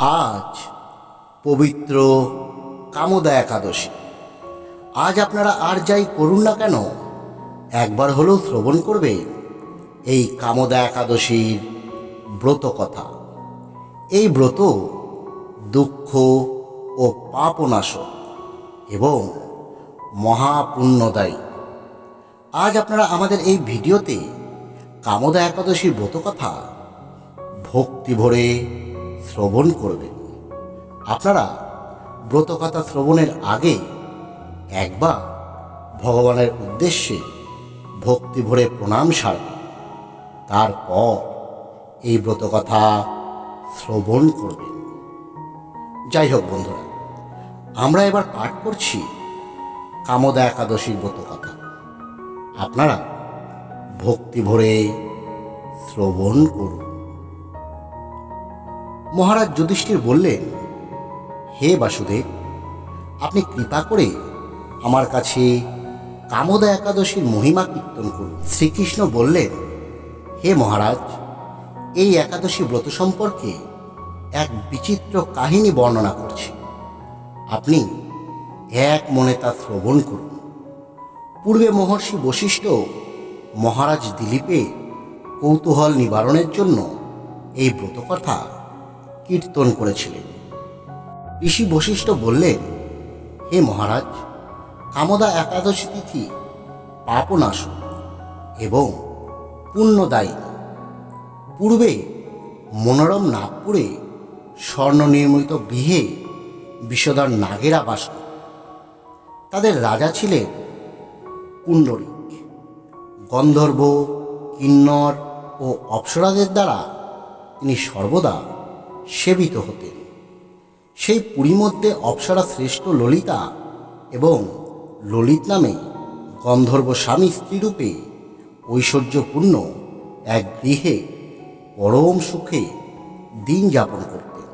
আজ পবিত্র কামদা একাদশী। আজ আপনারা আর যাই করুন না কেন, একবার হলেও শ্রবণ করবে এই কামদা একাদশীর ব্রত কথা। এই ব্রত দুঃখ ও পাপনাশক এবং মহাপুণ্যদায়ী। আজ আপনারা আমাদের এই ভিডিওতে কামদা একাদশীর ব্রত কথা ভক্তি ভরে শ্রবণ করবেন আপনারা ব্রতকথা শ্রবণের আগে একবার ভগবানের উদ্দেশ্যে ভক্তি ভরে প্রণাম সারবেন। তারপর এই ব্রতকথা শ্রবণ করবেন। যাই হোক বন্ধুরা, আমরা এবার পাঠ করছি কামদা একাদশীর ব্রতকথা। আপনারা ভক্তি ভরে শ্রবণ করুন। মহারাজ যুধিষ্ঠির বললেন, হে বাসুদেব, আপনি কৃপা করে আমার কাছে কামদা একাদশীর মহিমা কীর্তন করুন। শ্রীকৃষ্ণ বললেন, হে মহারাজ, এই একাদশী ব্রত সম্পর্কে এক বিচিত্র কাহিনী বর্ণনা করছি। আপনি এক মনে তা শ্রবণ করুন। পূর্বে মহর্ষি বশিষ্ঠ মহারাজ দিলীপে কৌতূহল নিবারণের জন্য এই ব্রতকথা কীর্তন করেছিলেন। ঋষি বশিষ্ঠ বললেন, হে মহারাজ, কামদা একাদশী তিথি পাপনাশক এবং পুণ্যদায়ী। পূর্বে মনোরম নাগপুরে স্বর্ণ নির্মিত গৃহে বিষধর নাগেরা বাস তাদের রাজা ছিলেন পুণ্ডরিক গন্ধর্ব, কিন্নর ও অপ্সরাদের দ্বারা তিনি সর্বদা সেবিত হতেন। সেই পুরী মধ্যে অপ্সরা শ্রেষ্ঠ ললিতা এবং ললিত নামে গন্ধর্ব স্বামী স্ত্রীরূপে ঐশ্বর্যপূর্ণ এক গৃহে পরম সুখে দিন যাপন করতেন।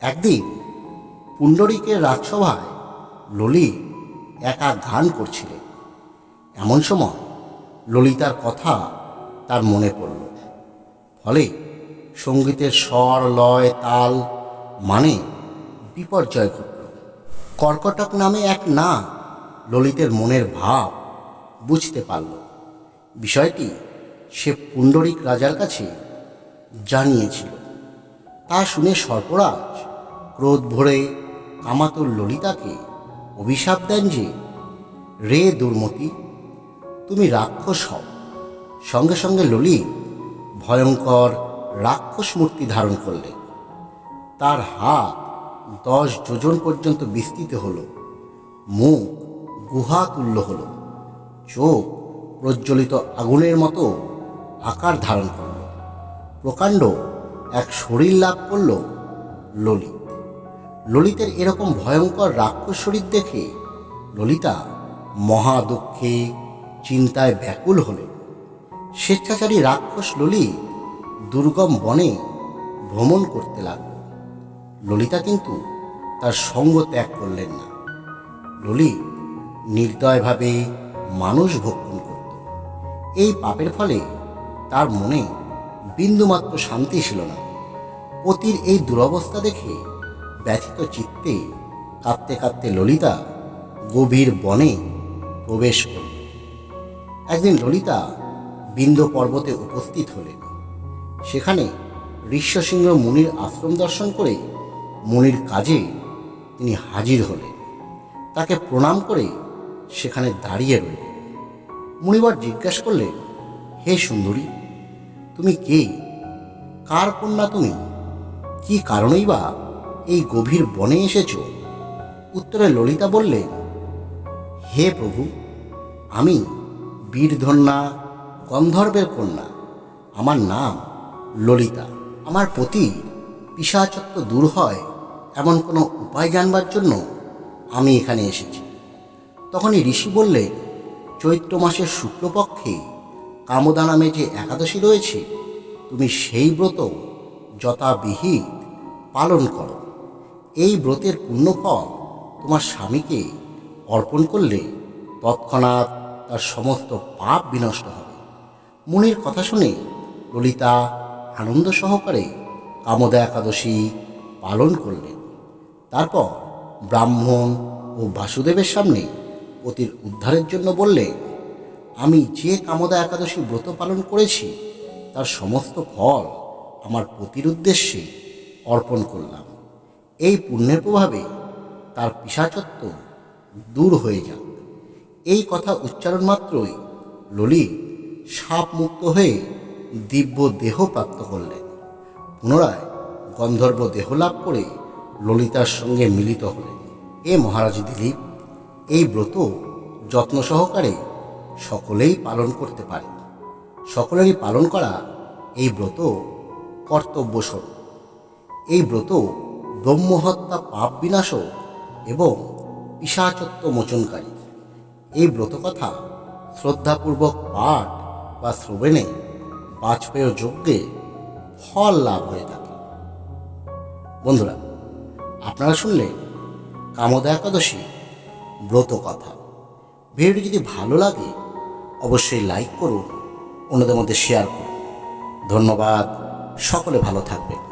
একদিন পুণ্ডরিকের রাজসভায় ললিত একা গান করছিলেন। এমন সময় ললিতার কথা তার মনে পড়ল। ফলে সঙ্গীতের স্বর, লয়, তাল মানে বিপর্যয় ঘটল। কর্কটক নামে এক না ললিতের মনের ভাব বুঝতে পারল। বিষয়টি সে পুণ্ডরিক রাজার কাছে জানিয়েছিল। তা শুনে সর্পরাজ ক্রোধ ভরে কামাতুর ললিতাকে অভিশাপ দেন যে, রে দুর্মতি, তুমি রাক্ষস হও। সঙ্গে সঙ্গে ললিত ভয়ঙ্কর রাক্ষস মূর্তি ধারণ করলে। তার হাত দশ যোজন পর্যন্ত বিস্তৃত হল। মুখ গুহা তুল্য হলো। চোখ প্রজ্বলিত আগুনের মতো আকার ধারণ করল। প্রকাণ্ড এক শরীর লাভ করল ললিত। ললিতের এরকম ভয়ঙ্কর রাক্ষস শরীর দেখে ললিতা মহা দুঃখে, চিন্তায় ব্যাকুল হলেন স্বেচ্ছাচারী রাক্ষস ললিত দুর্গম বনে ভ্রমণ করতে লাগল। ললিতা কিন্তু তার সঙ্গ ত্যাগ করলেন না। ললিত নির্দয়ভাবে মানুষ ভক্ষণ করত। এই পাপের ফলে তার মনে বিন্দুমাত্র শান্তি ছিল না। পতির এই দুরবস্থা দেখে ব্যথিত চিত্তে কাঁদতে কাঁদতে ললিতা গভীর বনে প্রবেশ করল। একদিন ললিতা বিন্দ পর্বতে উপস্থিত হলেন। সেখানে ঋষ্যসিংহ মুনির আশ্রম দর্শন করে মুনির কাজে তিনি হাজির হলেন। তাকে প্রণাম করে সেখানে দাঁড়িয়ে রইলেন। মুনিবার জিজ্ঞাসা করলেন, হে সুন্দরী, তুমি কে? কার কন্যা তুমি? কি কারণেই বা এই গভীর বনে এসেছ? উত্তরে ললিতা বললেন, হে প্রভু, আমি বীরধন্যা গন্ধর্বের কন্যা। আমার নাম ললিতা, আমার প্রতি পিসাচত্ব দূর হয় এমন কোনো উপায় জানবার জন্য আমি এখানে এসেছি। তখনই ঋষি বললেন চৈত্র মাসের শুক্লপক্ষে কামদা নামে যে একাদশী রয়েছে, তুমি সেই ব্রত যথাবিহিত পালন করো। এই ব্রতের পুণ্যফল তোমার স্বামীকে অর্পণ করলে তৎক্ষণাৎ তার সমস্ত পাপ বিনষ্ট হবে। মুনির কথা শুনে ললিতা আনন্দ সহকারে কামদা একাদশী পালন করলেন। তারপর ব্রাহ্মণ ও বাসুদেবের সামনে পতির উদ্ধারের জন্য বললে, আমি যে কামদা একাদশী ব্রত পালন করেছি, তার সমস্ত ফল আমার পতির উদ্দেশ্যে অর্পণ করলাম। এই পুণ্যের প্রভাবে তার পিসাচত্ব দূর হয়ে যাক। এই কথা উচ্চারণ মাত্রই ললিত সাপ মুক্ত হয়ে দিব্য দেহ প্রাপ্ত করলেন পুনরায় গন্ধর্ব দেহ লাভ করে ললিতার সঙ্গে মিলিত হলেন এ মহারাজ দিলীপ, এই ব্রত যত্ন সহকারে সকলেই পালন করতে পারে। সকলেরই পালন করা এই ব্রত কর্তব্যস্বরূপ। এই ব্রত ব্রহ্মহত্যা, পাপ বিনাশক এবং পিসাচত্ব মোচনকারী। এই ব্রত কথা শ্রদ্ধাপূর্বক পাঠ বা শ্রবণে বাজপেয় যজ্ঞে ফল লাভ হয়ে থাকে। বন্ধুরা, আপনারা শুনলে কামদা একাদশী ব্রত কথা। ভিডিওটি যদি ভালো লাগে, অবশ্যই লাইক করুন, অন্যদের মধ্যে শেয়ার করুন। ধন্যবাদ, সকলে ভালো থাকবেন।